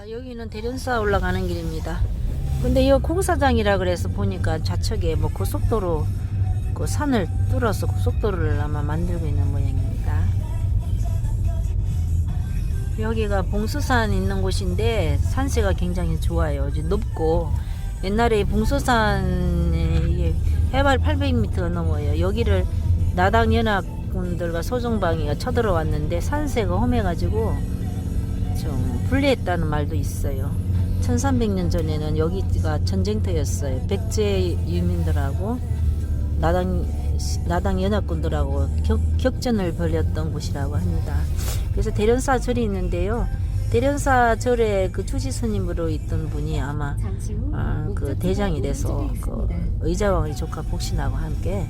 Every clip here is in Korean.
자, 여기는 대련사 올라가는 길입니다. 근데 이 공사장이라 그래서 보니까 좌측에 뭐 고속도로 그 산을 뚫어서 고속도로를 아마 만들고 있는 모양입니다. 여기가 봉수산 있는 곳인데 산세가 굉장히 좋아요. 이제 높고 옛날에 봉수산에 해발 800m 넘어요. 여기를 나당 연합군들과 소정방이가 쳐들어왔는데 산세가 험해가지고 좀 불리했다는 말도 있어요. 1300년 전에는 여기가 전쟁터였어요. 백제 유민들하고 나당 나당 연합군들하고 격, 격전을 벌였던 곳이라고 합니다. 그래서 대련사 절이 있는데요. 대련사 절에 그 투지 스님으로 있던 분이 아마 아, 그 대장이 돼서 그 의자왕의 조카 복신하고 함께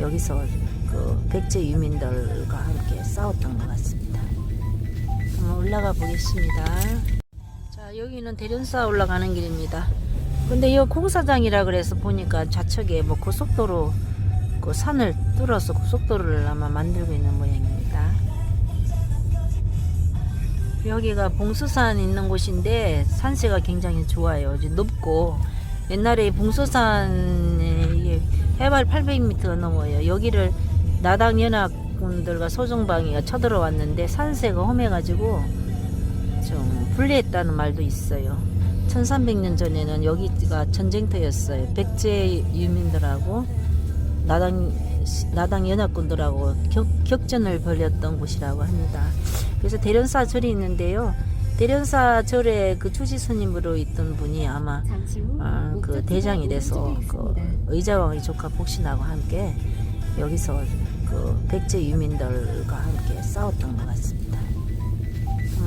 여기서 그 백제 유민들과 함께 싸웠던 것 같습니다. 한번 올라가 보겠습니다. 자, 여기는 대련사 올라가는 길입니다. 근데 이 공사장이라 그래서 보니까 좌측에 뭐 고속도로 그 산을 뚫어서 고속도로를 아마 만들고 있는 모양입니다. 여기가 봉수산 있는 곳인데 산세가 굉장히 좋아요. 이제 높고 옛날에 봉수산에 이게 해발 800m 넘어요. 여기를 나당 연합 군들과 소정방이가 쳐들어왔는데 산세가 험해가지고 좀 불리했다는 말도 있어요. 1300년 전에는 여기가 전쟁터였어요. 백제 유민들하고 나당 나당 연합군들하고 격, 격전을 벌였던 곳이라고 합니다. 그래서 대련사 절이 있는데요. 대련사 절에 그 투지 스님으로 있던 분이 아마 아, 그 대장이 돼서 그 의자왕의 조카 복신하고 함께 여기서 그 백제 유민들과 함께 싸웠던 것 같습니다.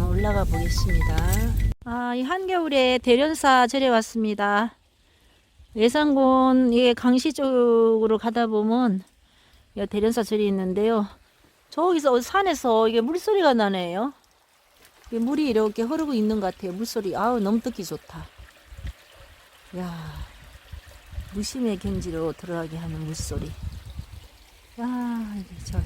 올라가 보겠습니다. 아, 이 한겨울에 대련사 절에 왔습니다. 예산군 이게 강시 쪽으로 가다 보면 이 대련사 절이 있는데요. 저기서 산에서 이게 물소리가 나네요. 물이 이렇게 흐르고 있는 것 같아요. 물소리. 아우 너무 듣기 좋다. 야 무심의 경지로 들어가게 하는 물소리. 야 이게 저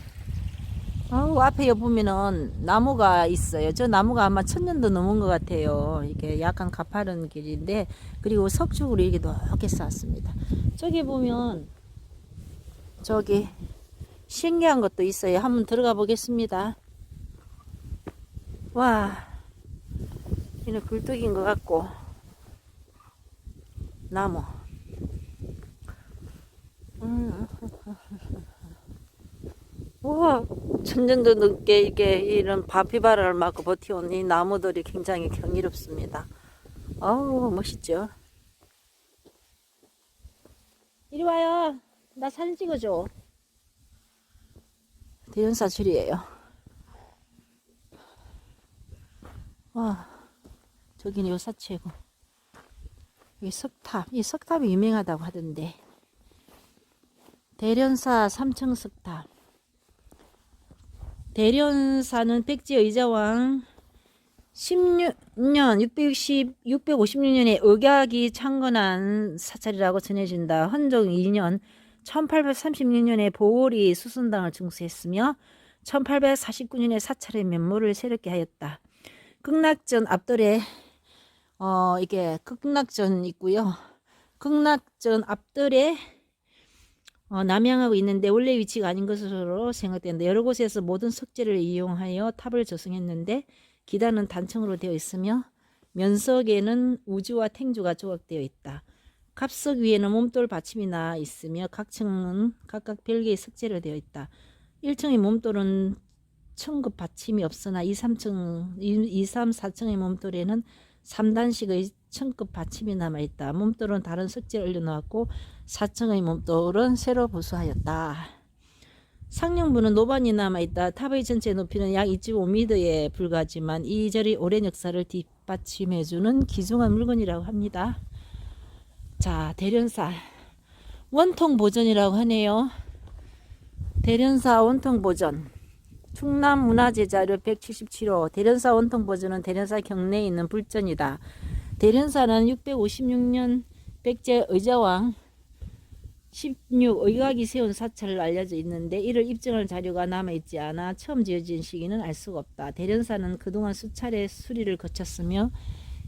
아우 앞에 보면은 나무가 있어요. 저 나무가 아마 천 년도 넘은 것 같아요. 이게 약간 가파른 길인데 그리고 석축으로 이렇게 높게 쌓았습니다. 저기 보면 저기 신기한 것도 있어요. 한번 들어가 보겠습니다. 와, 이는 굴뚝인 것 같고 나무. 음. 우와, 천년도 넘게 이게 이런 바피바라를 맞고 버텨온 이 나무들이 굉장히 경이롭습니다. 어우, 멋있죠? 이리 와요. 나 사진 찍어줘. 대연사출이에요. 와, 저기는 요사체고. 여기 석탑, 이 석탑이 유명하다고 하던데. 대련사 삼층 석탑. 대련사는 백제 의자왕 16년 660 656년에 의학이 창건한 사찰이라고 전해진다. 헌종 2년 1836년에 보월이 수순당을 증수했으며 1849년에 사찰의 면모를 새롭게 하였다. 극락전 앞돌에 어 이게 극락전 있고요. 극락전 앞돌에 어, 남양하고 있는데 원래 위치가 아닌 것으로 생각된다. 여러 곳에서 모든 석재를 이용하여 탑을 조성했는데 기단은 단층으로 되어 있으며 면석에는 우주와 탱주가 조각되어 있다. 갑석 위에는 몸돌 받침이 나 있으며 각 층은 각각 별개의 석재로 되어 있다. 1층의 몸돌은 층급 받침이 없으나 2, 3층, 2, 3, 4층의 몸돌에는 3단식의 층급 받침이 남아 있다. 몸돌은 다른 석재를 올려놓았고 4층의 몸돌은 새로 부수하였다. 상령부는 노반이 남아있다. 탑의 전체 높이는 약 2.5m에 불과하지만 이 절이 오랜 역사를 뒷받침해주는 귀중한 물건이라고 합니다. 자, 대련사 원통 보전이라고 하네요. 대련사 원통 보전. 충남 문화재 자료 177호. 대련사 원통 보전은 대련사 경내에 있는 불전이다. 대련사는 656년 백제 의자왕 16 의각이 세운 사찰로 알려져 있는데 이를 입증할 자료가 남아있지 않아 처음 지어진 시기는 알 수가 없다. 대련사는 그동안 수차례 수리를 거쳤으며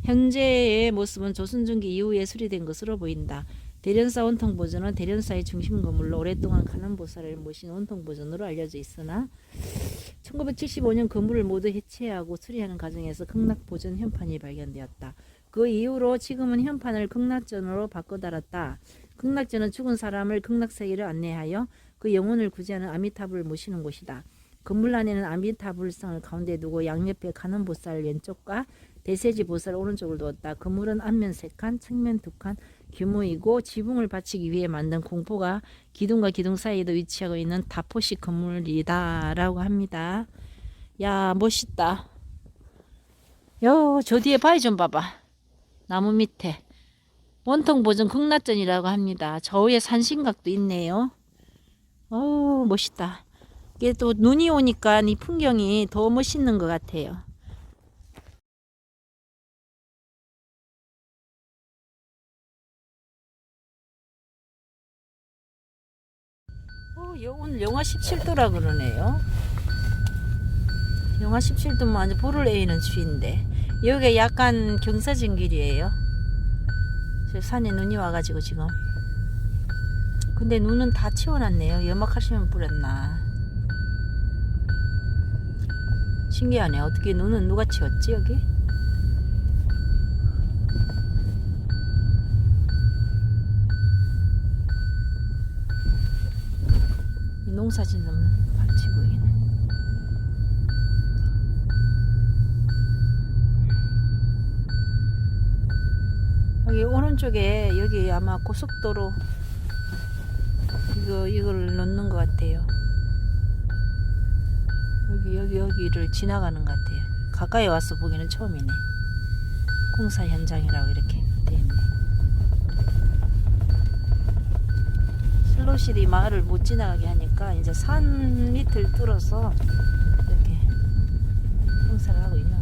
현재의 모습은 조선중기 이후에 수리된 것으로 보인다. 대련사 원통 보존은 대련사의 중심 건물로 오랫동안 가난보살을 모신 원통 보존으로 알려져 있으나 1975년 건물을 모두 해체하고 수리하는 과정에서 극락 보존 현판이 발견되었다. 그 이후로 지금은 현판을 극락전으로 바꿔 달았다. 극락전은 죽은 사람을 극락세계로 안내하여 그 영혼을 구제하는 아미타불을 모시는 곳이다. 건물 안에는 아미타불상을 가운데 두고 양옆에 가는 보살 왼쪽과 대세지 보살 오른쪽을 두었다. 건물은 앞면 세 칸, 측면 두 칸 규모이고 지붕을 받치기 위해 만든 공포가 기둥과 기둥 사이에도 위치하고 있는 다포식 건물이다라고 합니다. 야 멋있다. 요 저 뒤에 바위 좀 봐봐. 나무 밑에 원통 보존 극락전이라고 합니다. 저 위에 산신각도 있네요. 어 멋있다. 이게 또 눈이 오니까 이 풍경이 더 멋있는 것 같아요. 어, 여- 오늘 영하 17도라 그러네요. 영하 17도면 완전 불을 내리는 추위인데 여기가 약간 경사진 길이에요. 저 산에 눈이 와가지고 지금. 근데 눈은 다 치워놨네요. 염막하시면 뿌렸나. 신기하네. 어떻게 눈은 누가 치웠지 여기? 이 농사짓는 여기 여기 오른쪽에 여기 아마 고속도로 이거 이걸 놓는 것 같아요. 여기 여기 여기를 지나가는 것 같아요. 가까이 와서 보기는 처음이네. 공사 현장이라고 이렇게 돼 있네. 슬로실이 마을을 못 지나가게 하니까 이제 산 밑을 뚫어서 이렇게 공사를 하고 있는